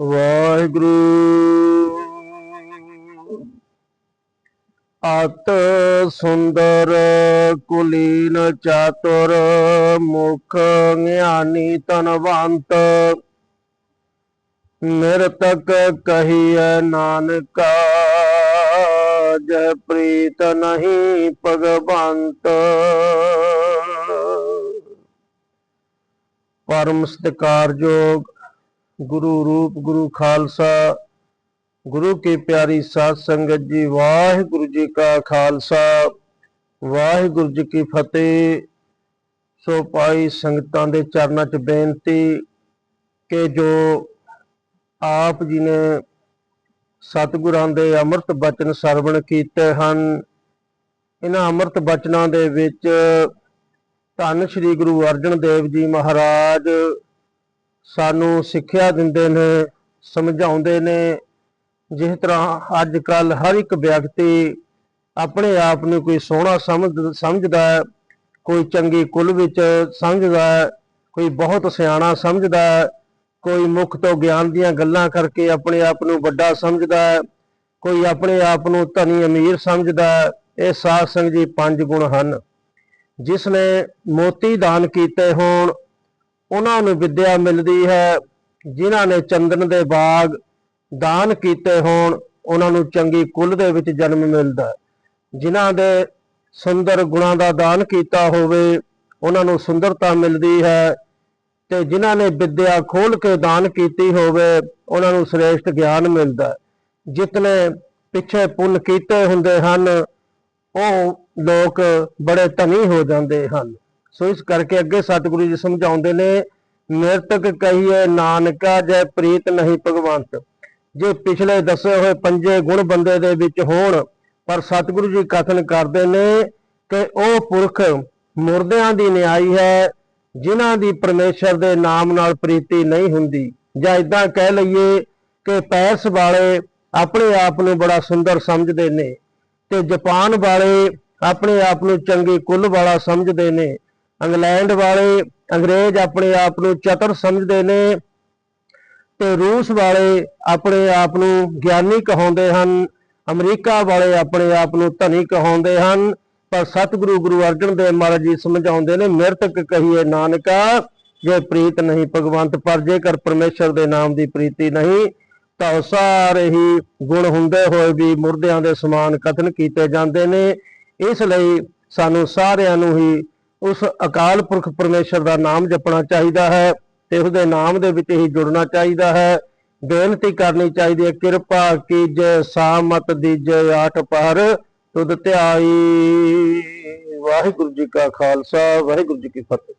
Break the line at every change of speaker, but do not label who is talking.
ਵਾਹਿਗੁਰੂ। ਅਤ ਸੁੰਦਰ ਕੁਲੀਨ ਚਾਤੁਰ, ਮੁਖ ਗਿਆਨੀ ਤਨਵੰਤ ਨਿਰਤਕ ਕਹੀਐ ਨਾਨਕਾ, ਜੈ ਪ੍ਰੀਤ ਨਹੀਂ ਭਗਵੰਤ। ਪਰਮ ਸਤਿਕਾਰਯੋਗ ਗੁਰੂ ਰੂਪ, ਗੁਰੂ ਖਾਲਸਾ, ਗੁਰੂ ਕੀ ਪਿਆਰੀ ਸਾਧ ਸੰਗਤ ਜੀ, ਵਾਹਿਗੁਰੂ ਜੀ ਕਾ ਖਾਲਸਾ, ਵਾਹਿਗੁਰੂ ਜੀ ਕੀ ਫਤਿਹ। ਸੋ ਪਾਈ ਸੰਗਤਾਂ ਦੇ ਚਰਨਾਂ 'ਚ ਬੇਨਤੀ ਕਿ ਜੋ ਆਪ ਜੀ ਨੇ ਸਤਿਗੁਰਾਂ ਦੇ ਅੰਮ੍ਰਿਤ ਬਚਨ ਸਰਵਣ ਕੀਤੇ ਹਨ, ਇਹਨਾਂ ਅੰਮ੍ਰਿਤ ਬਚਨਾਂ ਦੇ ਵਿੱਚ ਧੰਨ ਸ੍ਰੀ ਗੁਰੂ ਅਰਜਨ ਦੇਵ ਜੀ ਮਹਾਰਾਜ ਸਾਨੂੰ ਸਿੱਖਿਆ ਦਿੰਦੇ ਨੇ, ਸਮਝਾਉਂਦੇ ਨੇ, ਜਿਸ ਤਰ੍ਹਾਂ ਅੱਜ ਕੱਲ ਹਰ ਇੱਕ ਵਿਅਕਤੀ ਆਪਣੇ ਆਪ ਨੂੰ ਕੋਈ ਸੋਹਣਾ ਸਮਝ, ਸਮਝਦਾ ਹੈ, ਕੋਈ ਚੰਗੀ ਕੁਲ ਵਿੱਚ ਸਮਝਦਾ ਹੈ, ਕੋਈ ਬਹੁਤ ਸਿਆਣਾ ਸਮਝਦਾ ਹੈ, ਕੋਈ ਮੁਖ ਤੋਂ ਗਿਆਨ ਦੀਆਂ ਗੱਲਾਂ ਕਰਕੇ ਆਪਣੇ ਆਪ ਨੂੰ ਵੱਡਾ ਸਮਝਦਾ ਹੈ, ਕੋਈ ਆਪਣੇ ਆਪ ਨੂੰ ਧਨੀ ਅਮੀਰ ਸਮਝਦਾ ਹੈ, ਇਹ ਸਾਧ ਸੰਗ ਜੀ ਪੰਜ ਗੁਣ ਹਨ। ਜਿਸ ਨੇ ਮੋਤੀ ਦਾਨ ਕੀਤੇ ਹੋਣ ਉਹਨਾਂ ਨੂੰ ਵਿੱਦਿਆ ਮਿਲਦੀ ਹੈ, ਜਿਨ੍ਹਾਂ ਨੇ ਚੰਦਨ ਦੇ ਬਾਗ ਦਾਨ ਕੀਤੇ ਹੋਣ, ਉਹਨਾਂ ਨੂੰ ਚੰਗੀ ਕੁੱਲ ਦੇ ਵਿੱਚ ਜਨਮ ਮਿਲਦਾ ਹੈ। ਜਿਨ੍ਹਾਂ ਦੇ ਸੁੰਦਰ ਗੁਣਾਂ ਦਾ ਦਾਨ ਕੀਤਾ ਹੋਵੇ, ਉਹਨਾਂ ਨੂੰ ਸੁੰਦਰਤਾ ਮਿਲਦੀ ਹੈ ਤੇ ਜਿਨ੍ਹਾਂ ਨੇ ਵਿੱਦਿਆ ਖੋਲ ਕੇ ਦਾਨ ਕੀਤੀ ਹੋਵੇ, ਉਹਨਾਂ ਨੂੰ ਸ੍ਰੇਸ਼ਟ ਗਿਆਨ ਮਿਲਦਾ ਹੈ। ਜਿਤਨੇ ਪਿੱਛੇ ਪੁੰਨ ਕੀਤੇ ਹੁੰਦੇ ਹਨ, ਉਹ ਲੋਕ ਬੜੇ ਧਨੀ ਹੋ ਜਾਂਦੇ ਹਨ। ਸੋ ਇਸ ਕਰਕੇ ਅੱਗੇ ਸਤਿਗੁਰੂ ਜੀ ਸਮਝਾਉਂਦੇ ਨੇ, ਨਿਰਤਕ ਕਹੀਏ ਨਾਨਕਾ ਜੈ ਪ੍ਰੀਤ ਨਹੀਂ ਭਗਵੰਤ। ਜੇ ਪਿਛਲੇ ਦੱਸੇ ਹੋਏ ਪੰਜੇ ਗੁਣ ਬੰਦੇ ਦੇ ਵਿੱਚ ਹੋਣ, ਪਰ ਸਤਿਗੁਰੂ ਜੀ ਕਥਨ ਕਰਦੇ ਨੇ ਕਿ ਉਹ ਪੁਰਖ ਮੁਰਦਿਆਂ ਦੀ ਨਿਆਈ ਹੈ, ਜਿਨ੍ਹਾਂ ਦੀ ਪਰਮੇਸ਼ਰ ਦੇ ਨਾਮ ਨਾਲ ਪ੍ਰੀਤੀ ਨਹੀਂ ਹੁੰਦੀ। ਜਾਂ ਇਦਾਂ ਕਹਿ ਲਈਏ ਕਿ ਪੈਰਸ ਵਾਲੇ ਆਪਣੇ ਆਪ ਨੂੰ ਬੜਾ ਸੁੰਦਰ ਸਮਝਦੇ ਨੇ ਤੇ ਜਾਪਾਨ ਵਾਲੇ ਆਪਣੇ ਆਪ ਨੂੰ ਚੰਗੇ ਕੁੱਲ ਵਾਲਾ ਸਮਝਦੇ ਨੇ। ਇੰਗਲੈਂਡ ਵਾਲੇ ਅੰਗਰੇਜ਼ ਆਪਣੇ ਆਪ ਨੂੰ ਚਤਰ ਸਮਝਦੇ ਨੇ ਤੇ ਰੂਸ ਵਾਲੇ ਆਪਣੇ ਆਪ ਨੂੰ ਗਿਆਨੀ ਕਹਾਉਂਦੇ ਹਨ, ਅਮਰੀਕਾ ਵਾਲੇ ਆਪਣੇ ਆਪ ਨੂੰ ਧਨੀ ਕਹਾਉਂਦੇ ਹਨ, ਪਰ ਸਤਿਗੁਰੂ ਗੁਰੂ ਅਰਜਨ ਦੇਵ ਮਹਾਰਾਜ ਜੀ ਸਮਝਾਉਂਦੇ ਨੇ, ਮਿਰਤਕ ਕਹੀਏ ਨਾਨਕਾ, ਜੇ ਪ੍ਰੀਤ ਨਹੀਂ ਭਗਵੰਤ, ਪਰ ਜੇਕਰ ਪਰਮੇਸ਼ਰ ਦੇ ਨਾਮ ਦੀ ਪ੍ਰੀਤੀ ਨਹੀਂ, ਤਾਂ ਉਹ ਸਾਰੇ ਹੀ ਗੁਣ ਹੁੰਦੇ ਹੋਏ ਵੀ ਮੁਰਦਿਆਂ ਦੇ ਸਮਾਨ ਕਥਨ ਕੀਤੇ ਜਾਂਦੇ ਨੇ, ਇਸ ਲਈ ਸਾਨੂੰ ਸਾਰਿਆਂ ਨੂੰ ਹੀ ਉਸ ਅਕਾਲ ਪੁਰਖ ਪਰਮੇਸ਼ਰ ਦਾ ਨਾਮ ਜਪਣਾ ਚਾਹੀਦਾ ਹੈ ਤੇ ਉਸਦੇ ਨਾਮ ਦੇ ਵਿੱਚ ਹੀ ਜੁੜਨਾ ਚਾਹੀਦਾ ਹੈ। ਬੇਨਤੀ ਕਰਨੀ ਚਾਹੀਦੀ ਹੈ, ਕਿਰਪਾ ਕੀਜੈ ਸਾਮਤ ਦੀਜੈ ਆਠ ਪਰ ਤੁਧ ਧਿਆਈ। ਵਾਹਿਗੁਰੂ ਜੀ ਕਾ ਖਾਲਸਾ, ਵਾਹਿਗੁਰੂ ਜੀ ਕੀ ਫਤਿਹ।